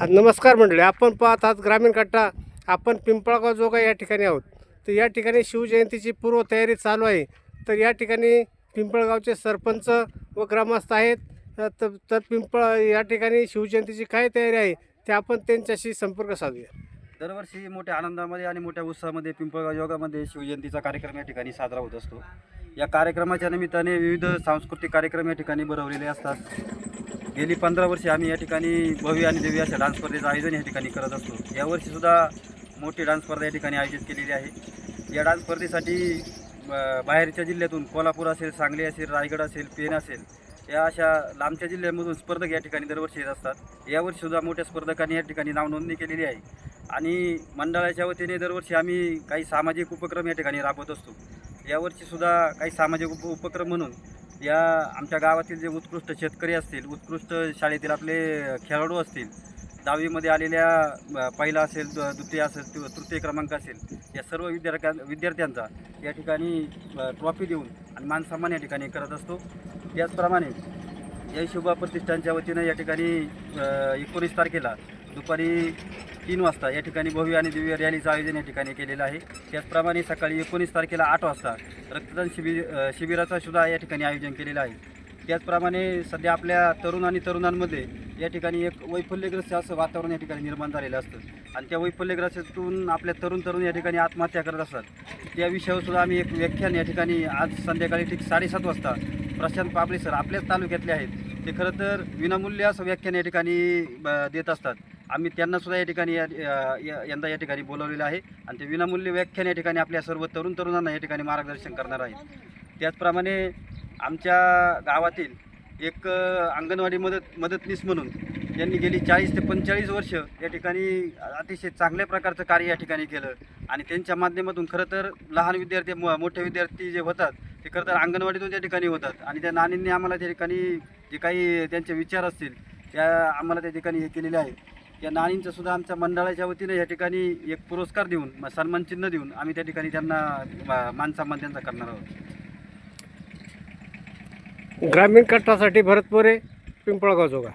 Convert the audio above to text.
नमस्कार मंडळी आपण पाहत आहात ग्रामीण कट्टा. आपण पिंपळगाव जोगा या ठिकाणी आहोत. तर या ठिकाणी शिवजयंतीची पूर्वतयारी चालू आहे. तर या ठिकाणी पिंपळगावचे सरपंच व ग्रामस्थ आहेत. तर तर पिंपळ या ठिकाणी शिवजयंतीची काय तयारी आहे ते आपण त्यांच्याशी संपर्क साधूया. दरवर्षी मोठ्या आनंदामध्ये आणि मोठ्या उत्साहामध्ये पिंपळगाव योगामध्ये शिवजयंतीचा कार्यक्रम या ठिकाणी साजरा होत असतो. या कार्यक्रमाच्या निमित्ताने विविध सांस्कृतिक कार्यक्रम या ठिकाणी भरवलेले असतात. गेली पंधरा वर्षे आम्ही या ठिकाणी भव्य आणि देवी अशा डान्स स्पर्धेचं आयोजन या ठिकाणी करत असतो. यावर्षीसुद्धा मोठी डान्स स्पर्धा या ठिकाणी आयोजित केलेली आहे. या डान्स स्पर्धेसाठी ब- बाहेरच्या जिल्ह्यातून कोल्हापूर असेल सांगली असेल रायगड असेल पेन असेल या अशा लांबच्या जिल्ह्यामधून स्पर्धक या ठिकाणी दरवर्षी येत असतात. यावर्षीसुद्धा मोठ्या स्पर्धकांनी या ठिकाणी नावनोंदणी केलेली आहे. आणि मंडळाच्या वतीने दरवर्षी आम्ही काही सामाजिक उपक्रम या ठिकाणी राबवत असतो. यावर्षीसुद्धा काही सामाजिक उप उपक्रम म्हणून या आमच्या गावातील जे उत्कृष्ट शेतकरी असतील उत्कृष्ट शाळेतील आपले खेळाडू असतील दहावीमध्ये आलेल्या पहिला असेल द्वितीय असेल किंवा तृतीय क्रमांक असेल या सर्व विद्यार्थ्यां विद्यार्थ्यांचा या ठिकाणी ट्रॉफी देऊन आणि मानसन्मान या ठिकाणी करत असतो. त्याचप्रमाणे जय शिवबा प्रतिष्ठानच्या वतीनं या ठिकाणी एकोणीस तारखेला दुपारी तीन वाजता या ठिकाणी भव्य आणि दिव्य रॅलीचं आयोजन या ठिकाणी केलेलं आहे. त्याचप्रमाणे सकाळी एकोणीस तारखेला आठ वाजता रक्तदान शिबिर शिबिराचा सुद्धा या ठिकाणी आयोजन केलेलं आहे. त्याचप्रमाणे सध्या आपल्या तरुण आणि तरुणांमध्ये या ठिकाणी एक वैफल्यग्रस्त असं वातावरण या ठिकाणी निर्माण झालेलं असतं. आणि त्या वैफल्यग्रस्तातून आपल्या तरुण तरुण या ठिकाणी आत्महत्या करत असतात. त्या विषयावर सुद्धा आम्ही एक व्याख्यान या ठिकाणी आज संध्याकाळी ठीक साडेसात वाजता प्रशांत पाबळे सर आपल्याच तालुक्यातले आहेत. ते खरं तर विनामूल्य असं व्याख्यान या ठिकाणी ब- देत असतात. आम्ही त्यांना सुद्धा या ठिकाणी या यंदा या ठिकाणी बोलवलेलं आहे. आणि ते विनामूल्य व्याख्यान या ठिकाणी आपल्या सर्व तरुण तरुणांना या ठिकाणी मार्गदर्शन करणार आहेत. त्याचप्रमाणे आमच्या गावातील एक अंगणवाडी मदत मदतनीस म्हणून त्यांनी गेली चाळीस ते पंचेचाळीस वर्ष या ठिकाणी अतिशय चांगल्या प्रकारचं कार्य या ठिकाणी केलं. आणि त्यांच्या माध्यमातून खरं तर लहान विद्यार्थी मो- मोठे विद्यार्थी जे होतात ते खरं तर अंगणवाडीतून त्या ठिकाणी होतात. आणि त्या नानींनी आम्हाला त्या ठिकाणी जे काही त्यांचे विचार असतील त्या आम्हाला त्या ठिकाणी हे केलेले आहे. या नानींचं सुद्धा आमच्या मंडळाच्या वतीनं या ठिकाणी एक पुरस्कार देऊन म- सन्मानचिन्ह देऊन आम्ही त्या ठिकाणी त्यांना मा- मानसन्मान त्यांचा करणार आहोत. ग्रामीण कट्टासाठी भरतपुरे पिंपळगाव जोगा.